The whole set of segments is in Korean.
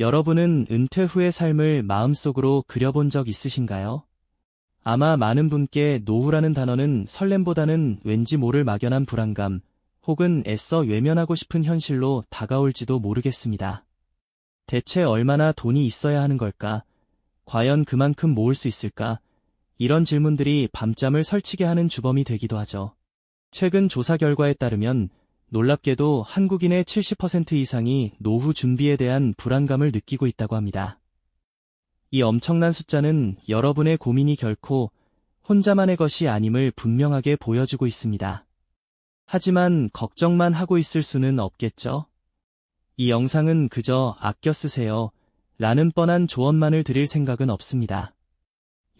여러분은 은퇴 후의 삶을 마음속으로 그려본 적 있으신가요? 아마 많은 분께 노후라는 단어는 설렘보다는 왠지 모를 막연한 불안감 혹은 애써 외면하고 싶은 현실로 다가올지도 모르겠습니다. 대체 얼마나 돈이 있어야 하는 걸까? 과연 그만큼 모을 수 있을까? 이런 질문들이 밤잠을 설치게 하는 주범이 되기도 하죠. 최근 조사 결과에 따르면 놀랍게도 한국인의 70% 이상이 노후 준비에 대한 불안감을 느끼고 있다고 합니다. 이 엄청난 숫자는 여러분의 고민이 결코 혼자만의 것이 아님을 분명하게 보여주고 있습니다. 하지만 걱정만 하고 있을 수는 없겠죠? 이 영상은 그저 아껴 쓰세요 라는 뻔한 조언만을 드릴 생각은 없습니다.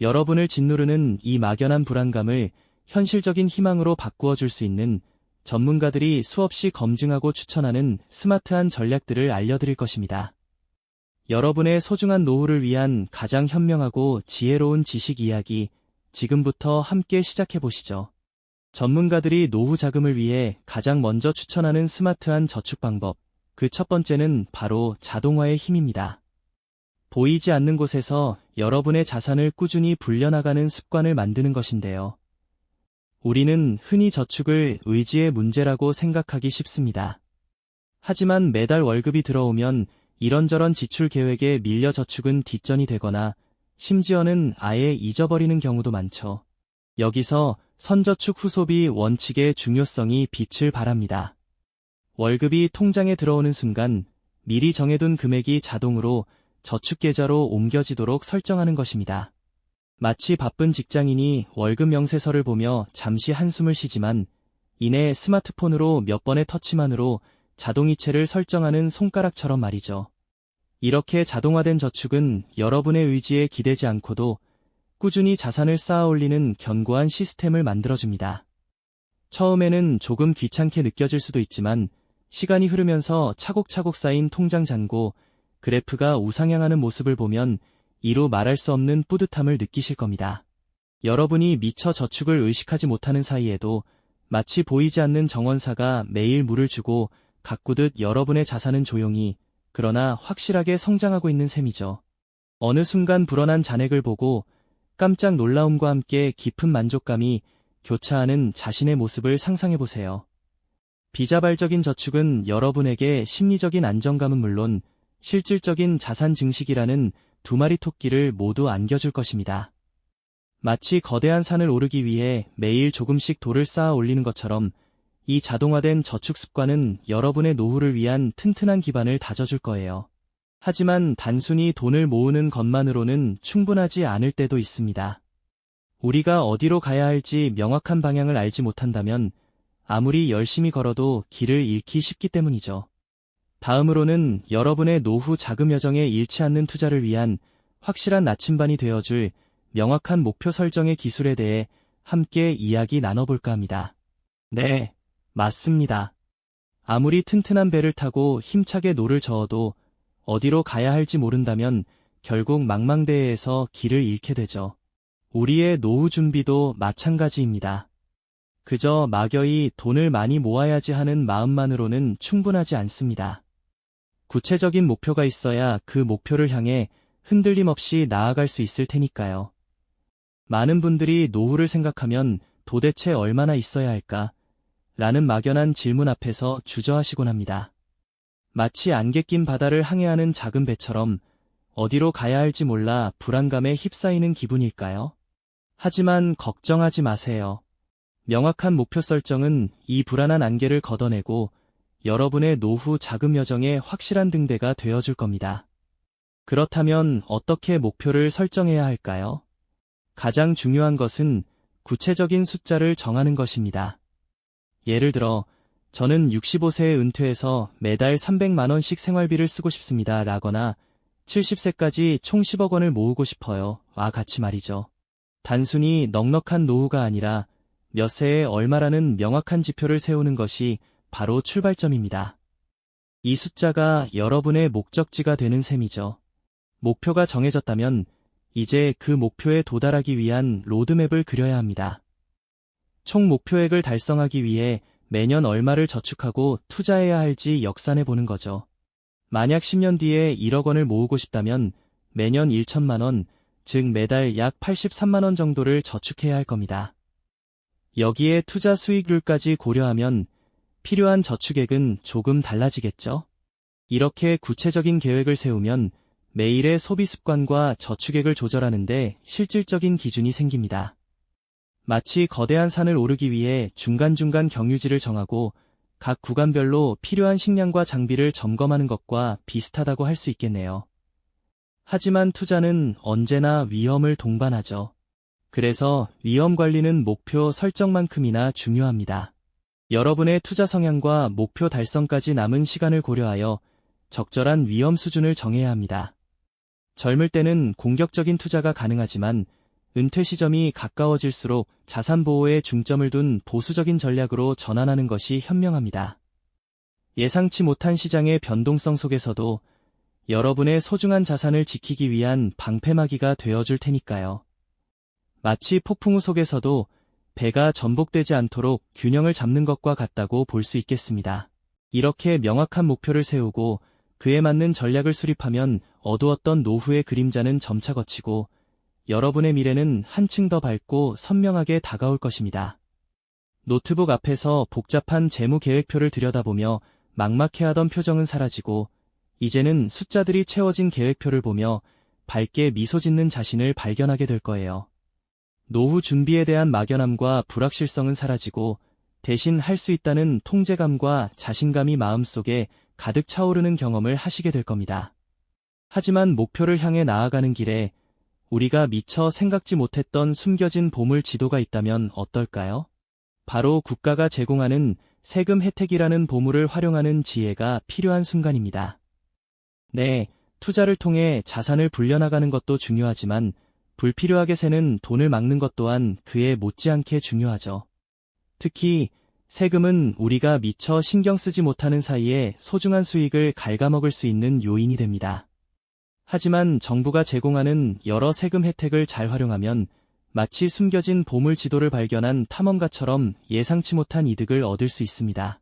여러분을 짓누르는 이 막연한 불안감을 현실적인 희망으로 바꾸어 줄 수 있는 전문가들이 수없이 검증하고 추천하는 스마트한 전략들을 알려드릴 것입니다. 여러분의 소중한 노후를 위한 가장 현명하고 지혜로운 지식 이야기 지금부터 함께 시작해 보시죠. 전문가들이 노후 자금을 위해 가장 먼저 추천하는 스마트한 저축 방법. 그 첫 번째는 바로 자동화의 힘입니다. 보이지 않는 곳에서 여러분의 자산을 꾸준히 불려나가는 습관을 만드는 것인데요. 우리는 흔히 저축을 의지의 문제라고 생각하기 쉽습니다. 하지만 매달 월급이 들어오면 이런저런 지출 계획에 밀려 저축은 뒷전이 되거나 심지어는 아예 잊어버리는 경우도 많죠. 여기서 선저축 후소비 원칙의 중요성이 빛을 발합니다. 월급이 통장에 들어오는 순간 미리 정해둔 금액이 자동으로 저축계좌로 옮겨지도록 설정하는 것입니다. 마치 바쁜 직장인이 월급 명세서를 보며 잠시 한숨을 쉬지만 이내 스마트폰으로 몇 번의 터치만으로 자동이체를 설정하는 손가락처럼 말이죠. 이렇게 자동화된 저축은 여러분의 의지에 기대지 않고도 꾸준히 자산을 쌓아 올리는 견고한 시스템을 만들어줍니다. 처음에는 조금 귀찮게 느껴질 수도 있지만 시간이 흐르면서 차곡차곡 쌓인 통장 잔고, 그래프가 우상향하는 모습을 보면 이루 말할 수 없는 뿌듯함을 느끼실 겁니다. 여러분이 미처 저축을 의식하지 못하는 사이에도 마치 보이지 않는 정원사가 매일 물을 주고 가꾸듯 여러분의 자산은 조용히 그러나 확실하게 성장하고 있는 셈이죠. 어느 순간 불어난 잔액을 보고 깜짝 놀라움과 함께 깊은 만족감이 교차하는 자신의 모습을 상상해보세요. 비자발적인 저축은 여러분에게 심리적인 안정감은 물론 실질적인 자산 증식이라는 두 마리 토끼를 모두 안겨줄 것입니다. 마치 거대한 산을 오르기 위해 매일 조금씩 돌을 쌓아 올리는 것처럼 이 자동화된 저축 습관은 여러분의 노후를 위한 튼튼한 기반을 다져줄 거예요. 하지만 단순히 돈을 모으는 것만으로는 충분하지 않을 때도 있습니다. 우리가 어디로 가야 할지 명확한 방향을 알지 못한다면 아무리 열심히 걸어도 길을 잃기 쉽기 때문이죠. 다음으로는 여러분의 노후 자금 여정에 잃지 않는 투자를 위한 확실한 나침반이 되어줄 명확한 목표 설정의 기술에 대해 함께 이야기 나눠볼까 합니다. 네, 맞습니다. 아무리 튼튼한 배를 타고 힘차게 노를 저어도 어디로 가야 할지 모른다면 결국 망망대해에서 길을 잃게 되죠. 우리의 노후 준비도 마찬가지입니다. 그저 막여히 돈을 많이 모아야지 하는 마음만으로는 충분하지 않습니다. 구체적인 목표가 있어야 그 목표를 향해 흔들림 없이 나아갈 수 있을 테니까요. 많은 분들이 노후를 생각하면 도대체 얼마나 있어야 할까? 라는 막연한 질문 앞에서 주저하시곤 합니다. 마치 안개 낀 바다를 항해하는 작은 배처럼 어디로 가야 할지 몰라 불안감에 휩싸이는 기분일까요? 하지만 걱정하지 마세요. 명확한 목표 설정은 이 불안한 안개를 걷어내고 여러분의 노후 자금 여정의 확실한 등대가 되어줄 겁니다. 그렇다면 어떻게 목표를 설정해야 할까요? 가장 중요한 것은 구체적인 숫자를 정하는 것입니다. 예를 들어, 저는 65세에 은퇴해서 매달 300만원씩 생활비를 쓰고 싶습니다. 라거나 70세까지 총 10억 원을 모으고 싶어요. 와 같이 말이죠. 단순히 넉넉한 노후가 아니라 몇 세에 얼마라는 명확한 지표를 세우는 것이 바로 출발점입니다. 이 숫자가 여러분의 목적지가 되는 셈이죠. 목표가 정해졌다면 이제 그 목표에 도달하기 위한 로드맵을 그려야 합니다. 총 목표액을 달성하기 위해 매년 얼마를 저축하고 투자해야 할지 역산해 보는 거죠. 만약 10년 뒤에 1억 원을 모으고 싶다면 매년 1천만 원, 즉 매달 약 83만 원 정도를 저축해야 할 겁니다. 여기에 투자 수익률까지 고려하면 필요한 저축액은 조금 달라지겠죠? 이렇게 구체적인 계획을 세우면 매일의 소비 습관과 저축액을 조절하는데 실질적인 기준이 생깁니다. 마치 거대한 산을 오르기 위해 중간중간 경유지를 정하고 각 구간별로 필요한 식량과 장비를 점검하는 것과 비슷하다고 할 수 있겠네요. 하지만 투자는 언제나 위험을 동반하죠. 그래서 위험 관리는 목표 설정만큼이나 중요합니다. 여러분의 투자 성향과 목표 달성까지 남은 시간을 고려하여 적절한 위험 수준을 정해야 합니다. 젊을 때는 공격적인 투자가 가능하지만 은퇴 시점이 가까워질수록 자산 보호에 중점을 둔 보수적인 전략으로 전환하는 것이 현명합니다. 예상치 못한 시장의 변동성 속에서도 여러분의 소중한 자산을 지키기 위한 방패막이가 되어줄 테니까요. 마치 폭풍우 속에서도 배가 전복되지 않도록 균형을 잡는 것과 같다고 볼 수 있겠습니다. 이렇게 명확한 목표를 세우고 그에 맞는 전략을 수립하면 어두웠던 노후의 그림자는 점차 거치고 여러분의 미래는 한층 더 밝고 선명하게 다가올 것입니다. 노트북 앞에서 복잡한 재무 계획표를 들여다보며 막막해하던 표정은 사라지고 이제는 숫자들이 채워진 계획표를 보며 밝게 미소 짓는 자신을 발견하게 될 거예요. 노후 준비에 대한 막연함과 불확실성은 사라지고 대신 할 수 있다는 통제감과 자신감이 마음속에 가득 차오르는 경험을 하시게 될 겁니다. 하지만 목표를 향해 나아가는 길에 우리가 미처 생각지 못했던 숨겨진 보물 지도가 있다면 어떨까요? 바로 국가가 제공하는 세금 혜택이라는 보물을 활용하는 지혜가 필요한 순간입니다. 네, 투자를 통해 자산을 불려나가는 것도 중요하지만 불필요하게 새는 돈을 막는 것 또한 그에 못지않게 중요하죠. 특히 세금은 우리가 미처 신경 쓰지 못하는 사이에 소중한 수익을 갉아먹을 수 있는 요인이 됩니다. 하지만 정부가 제공하는 여러 세금 혜택을 잘 활용하면 마치 숨겨진 보물 지도를 발견한 탐험가처럼 예상치 못한 이득을 얻을 수 있습니다.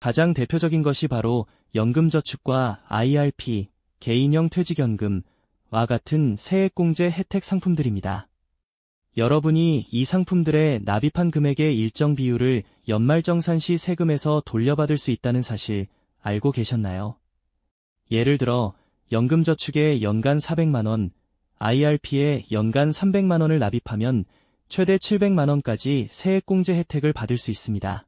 가장 대표적인 것이 바로 연금저축과 IRP, 개인형 퇴직연금 와 같은 세액공제 혜택 상품들입니다. 여러분이 이 상품들의 납입한 금액의 일정 비율을 연말정산 시 세금에서 돌려받을 수 있다는 사실 알고 계셨나요? 예를 들어 연금저축에 연간 400만원, IRP에 연간 300만원을 납입하면 최대 700만원까지 세액공제 혜택을 받을 수 있습니다.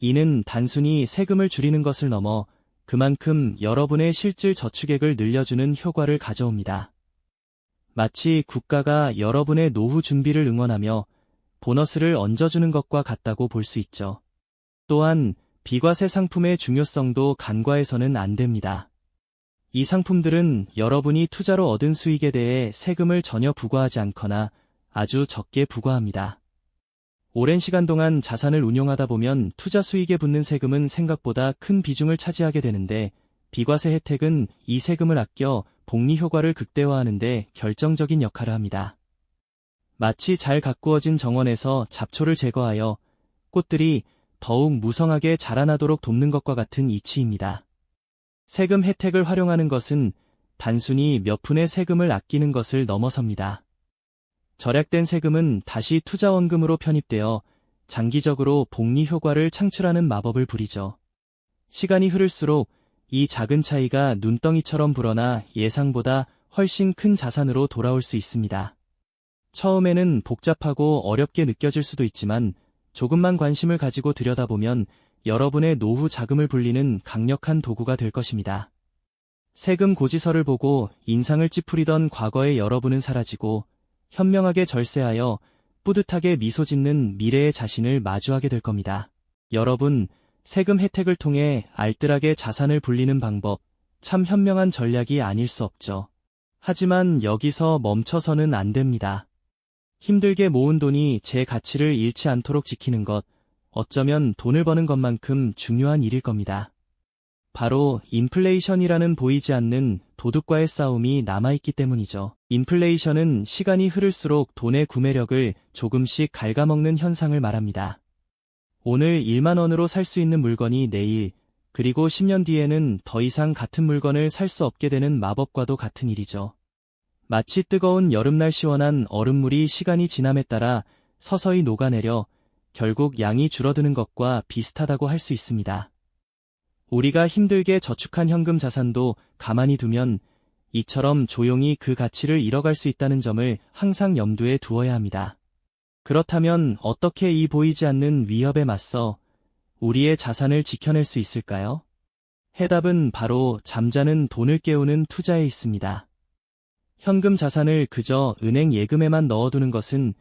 이는 단순히 세금을 줄이는 것을 넘어 그만큼 여러분의 실질 저축액을 늘려주는 효과를 가져옵니다. 마치 국가가 여러분의 노후 준비를 응원하며 보너스를 얹어주는 것과 같다고 볼 수 있죠. 또한 비과세 상품의 중요성도 간과해서는 안 됩니다. 이 상품들은 여러분이 투자로 얻은 수익에 대해 세금을 전혀 부과하지 않거나 아주 적게 부과합니다. 오랜 시간 동안 자산을 운용하다 보면 투자 수익에 붙는 세금은 생각보다 큰 비중을 차지하게 되는데 비과세 혜택은 이 세금을 아껴 복리 효과를 극대화하는데 결정적인 역할을 합니다. 마치 잘 가꾸어진 정원에서 잡초를 제거하여 꽃들이 더욱 무성하게 자라나도록 돕는 것과 같은 이치입니다. 세금 혜택을 활용하는 것은 단순히 몇 푼의 세금을 아끼는 것을 넘어섭니다. 절약된 세금은 다시 투자원금으로 편입되어 장기적으로 복리 효과를 창출하는 마법을 부리죠. 시간이 흐를수록 이 작은 차이가 눈덩이처럼 불어나 예상보다 훨씬 큰 자산으로 돌아올 수 있습니다. 처음에는 복잡하고 어렵게 느껴질 수도 있지만 조금만 관심을 가지고 들여다보면 여러분의 노후 자금을 불리는 강력한 도구가 될 것입니다. 세금 고지서를 보고 인상을 찌푸리던 과거의 여러분은 사라지고 현명하게 절세하여 뿌듯하게 미소 짓는 미래의 자신을 마주하게 될 겁니다. 여러분, 세금 혜택을 통해 알뜰하게 자산을 불리는 방법, 참 현명한 전략이 아닐 수 없죠. 하지만 여기서 멈춰서는 안 됩니다. 힘들게 모은 돈이 제 가치를 잃지 않도록 지키는 것, 어쩌면 돈을 버는 것만큼 중요한 일일 겁니다. 바로 인플레이션이라는 보이지 않는 도둑과의 싸움이 남아있기 때문이죠. 인플레이션은 시간이 흐를수록 돈의 구매력을 조금씩 갉아먹는 현상을 말합니다. 오늘 1만 원으로 살 수 있는 물건이 내일 그리고 10년 뒤에는 더 이상 같은 물건을 살 수 없게 되는 마법과도 같은 일이죠. 마치 뜨거운 여름날 시원한 얼음물이 시간이 지남에 따라 서서히 녹아내려 결국 양이 줄어드는 것과 비슷하다고 할 수 있습니다. 우리가 힘들게 저축한 현금 자산도 가만히 두면 이처럼 조용히 그 가치를 잃어갈 수 있다는 점을 항상 염두에 두어야 합니다. 그렇다면 어떻게 이 보이지 않는 위협에 맞서 우리의 자산을 지켜낼 수 있을까요? 해답은 바로 잠자는 돈을 깨우는 투자에 있습니다. 현금 자산을 그저 은행 예금에만 넣어두는 것은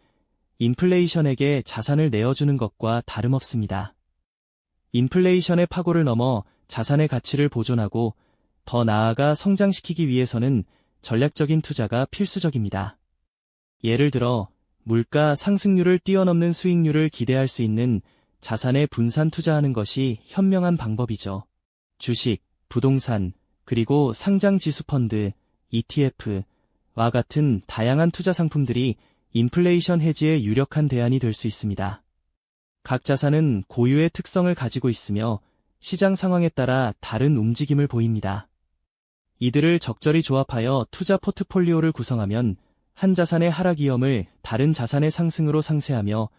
인플레이션에게 자산을 내어주는 것과 다름없습니다. 인플레이션의 파고를 넘어 자산의 가치를 보존하고 더 나아가 성장시키기 위해서는 전략적인 투자가 필수적입니다. 예를 들어 물가 상승률을 뛰어넘는 수익률을 기대할 수 있는 자산에 분산 투자하는 것이 현명한 방법이죠. 주식, 부동산, 그리고 상장 지수 펀드, ETF와 같은 다양한 투자 상품들이 인플레이션 해지에 유력한 대안이 될 수 있습니다. 각 자산은 고유의 특성을 가지고 있으며 시장 상황에 따라 다른 움직임을 보입니다. 이들을 적절히 조합하여 투자 포트폴리오를 구성하면 한 자산의 하락 위험을 다른 자산의 상승으로 상쇄하며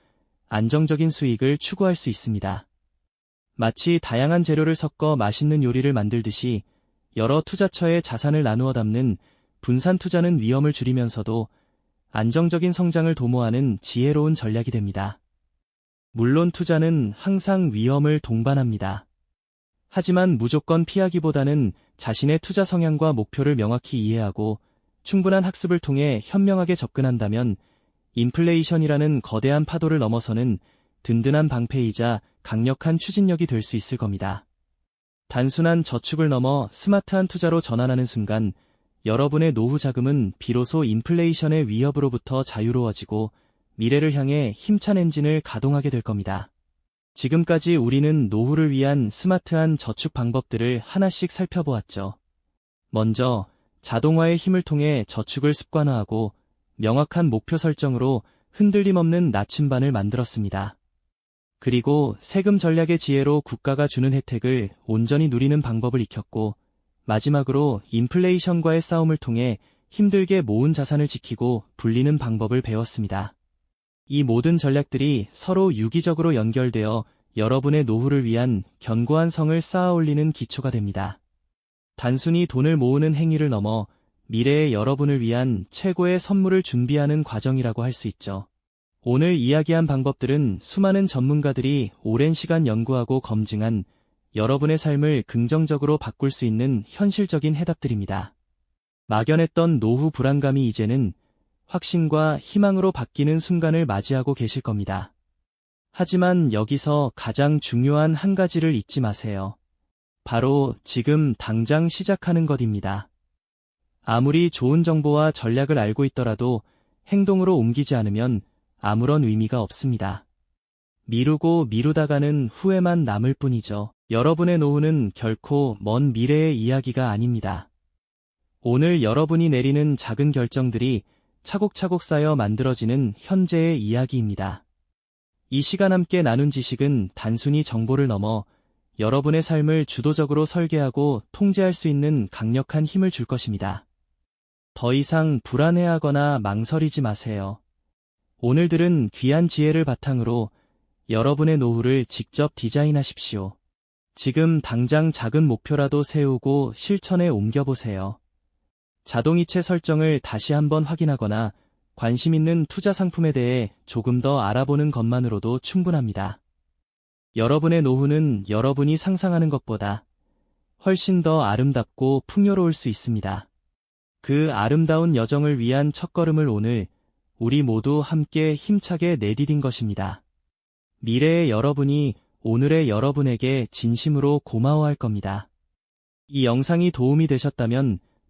안정적인 수익을 추구할 수 있습니다. 마치 다양한 재료를 섞어 맛있는 요리를 만들듯이 여러 투자처의 자산을 나누어 담는 분산 투자는 위험을 줄이면서도 안정적인 성장을 도모하는 지혜로운 전략이 됩니다. 물론 투자는 항상 위험을 동반합니다. 하지만 무조건 피하기보다는 자신의 투자 성향과 목표를 명확히 이해하고 충분한 학습을 통해 현명하게 접근한다면 인플레이션이라는 거대한 파도를 넘어서는 든든한 방패이자 강력한 추진력이 될 수 있을 겁니다. 단순한 저축을 넘어 스마트한 투자로 전환하는 순간 여러분의 노후 자금은 비로소 인플레이션의 위협으로부터 자유로워지고 미래를 향해 힘찬 엔진을 가동하게 될 겁니다. 지금까지 우리는 노후를 위한 스마트한 저축 방법들을 하나씩 살펴보았죠. 먼저 자동화의 힘을 통해 저축을 습관화하고 명확한 목표 설정으로 흔들림 없는 나침반을 만들었습니다. 그리고 세금 전략의 지혜로 국가가 주는 혜택을 온전히 누리는 방법을 익혔고 마지막으로 인플레이션과의 싸움을 통해 힘들게 모은 자산을 지키고 불리는 방법을 배웠습니다. 이 모든 전략들이 서로 유기적으로 연결되어 여러분의 노후를 위한 견고한 성을 쌓아 올리는 기초가 됩니다. 단순히 돈을 모으는 행위를 넘어 미래의 여러분을 위한 최고의 선물을 준비하는 과정이라고 할 수 있죠. 오늘 이야기한 방법들은 수많은 전문가들이 오랜 시간 연구하고 검증한 여러분의 삶을 긍정적으로 바꿀 수 있는 현실적인 해답들입니다. 막연했던 노후 불안감이 이제는 확신과 희망으로 바뀌는 순간을 맞이하고 계실 겁니다. 하지만 여기서 가장 중요한 한 가지를 잊지 마세요. 바로 지금 당장 시작하는 것입니다. 아무리 좋은 정보와 전략을 알고 있더라도 행동으로 옮기지 않으면 아무런 의미가 없습니다. 미루고 미루다가는 후회만 남을 뿐이죠. 여러분의 노후는 결코 먼 미래의 이야기가 아닙니다. 오늘 여러분이 내리는 작은 결정들이 차곡차곡 쌓여 만들어지는 현재의 이야기입니다. 이 시간 함께 나눈 지식은 단순히 정보를 넘어 여러분의 삶을 주도적으로 설계하고 통제할 수 있는 강력한 힘을 줄 것입니다. 더 이상 불안해하거나 망설이지 마세요. 오늘들은 귀한 지혜를 바탕으로 여러분의 노후를 직접 디자인하십시오. 지금 당장 작은 목표라도 세우고 실천에 옮겨보세요. 자동이체 설정을 다시 한번 확인하거나 관심 있는 투자 상품에 대해 조금 더 알아보는 것만으로도 충분합니다. 여러분의 노후는 여러분이 상상하는 것보다 훨씬 더 아름답고 풍요로울 수 있습니다. 그 아름다운 여정을 위한 첫걸음을 오늘 우리 모두 함께 힘차게 내디딘 것입니다. 미래의 여러분이 오늘의 여러분에게 진심으로 고마워할 겁니다. 이 영상이 도움이 되셨다면